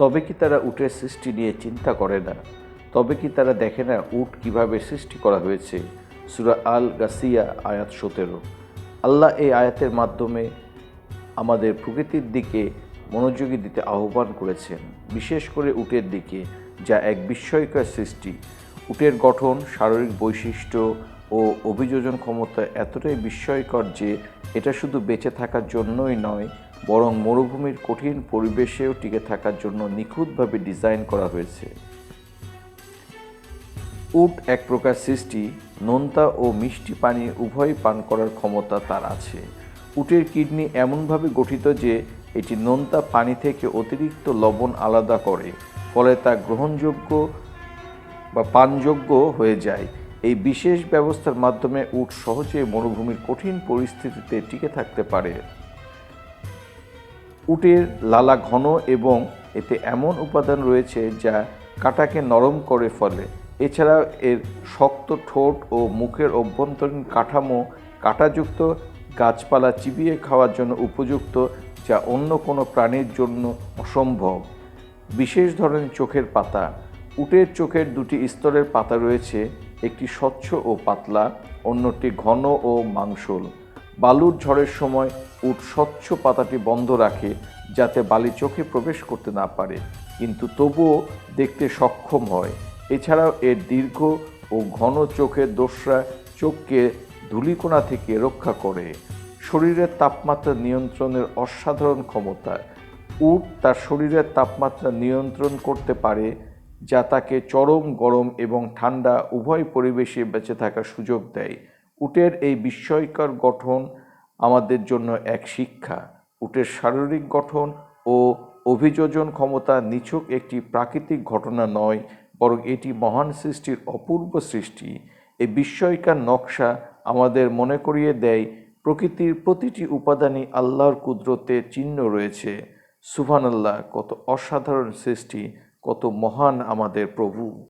তবে কি তারা উটের সৃষ্টি নিয়ে চিন্তা করে না? তবে কি তারা দেখে না উট কীভাবে সৃষ্টি করা হয়েছে? সুরা আল গাসিয়া, আয়াত সতেরো। আল্লাহ এই আয়াতের মাধ্যমে আমাদের প্রকৃতির দিকে মনোযোগী দিতে আহ্বান করেছেন, বিশেষ করে উটের দিকে, যা এক বিস্ময়কর সৃষ্টি। উটের গঠন শারীরিক বৈশিষ্ট্য ও অভিযোজন ক্ষমতা এতটাই বিস্ময়কর যে এটা শুধু বেঁচে থাকার জন্যই নয়, বরং মরুভূমির কঠিন পরিবেশেও টিকে থাকার জন্য নিখুঁতভাবে ডিজাইন করা হয়েছে। উট এক প্রকার সৃষ্টি, নোনতা ও মিষ্টি পানি উভয় পান করার ক্ষমতা তার আছে। উটের কিডনি এমনভাবে গঠিত যে এটি নোনতা পানি থেকে অতিরিক্ত লবণ আলাদা করে, ফলে তা গ্রহণযোগ্য বা পানযোগ্য হয়ে যায়। এই বিশেষ ব্যবস্থার মাধ্যমে উট সহজে মরুভূমির কঠিন পরিস্থিতিতে টিকে থাকতে পারে। উটের লালা ঘন এবং এতে এমন উপাদান রয়েছে যা কাটাকে নরম করে ফলে। এছাড়া এর শক্ত ঠোঁট ও মুখের অভ্যন্তরীণ কাঠামো কাঁটাযুক্ত, গাছপালা চিবিয়ে খাওয়ার জন্য উপযুক্ত, যা অন্য কোনো প্রাণীর জন্য অসম্ভব। বিশেষ ধরনের চোখের পাতা। উটের চোখের দুটি স্তরের পাতা রয়েছে। একটি স্বচ্ছ ও পাতলা, অন্যটি ঘন ও মাংসল। বালুর ঝড়ের সময় উট স্বচ্ছ পাতাটি বন্ধ রাখে যাতে বালি চোখে প্রবেশ করতে না পারে। কিন্তু তবুও দেখতে সক্ষম হয়। এছাড়াও এর দীর্ঘ ও ঘন চোখের দোসরা চোখকে ধূলিকণা থেকে রক্ষা করে। শরীরের তাপমাত্রা নিয়ন্ত্রণের অসাধারণ ক্ষমতা। উট তার শরীরের তাপমাত্রা নিয়ন্ত্রণ করতে পারে যা তাকে চরম গরম এবং ঠান্ডা উভয় পরিবেশে বেঁচে থাকার সুযোগ দেয়। উটের এই বিস্ময়কর গঠন আমাদের জন্য এক শিক্ষা। উটের শারীরিক গঠন ও অভিযোজন ক্ষমতা নিছক একটি প্রাকৃতিক ঘটনা নয়, বরং এটি মহান সৃষ্টির অপূর্ব সৃষ্টি। এই বিস্ময়কার নকশা আমাদের মনে করিয়ে দেয়, প্রকৃতির প্রতিটি উপাদানই আল্লাহর কুদরতে চিহ্ন রয়েছে। সুবহানাল্লাহ, কত অসাধারণ সৃষ্টি। কত মহান আমাদের প্রভু।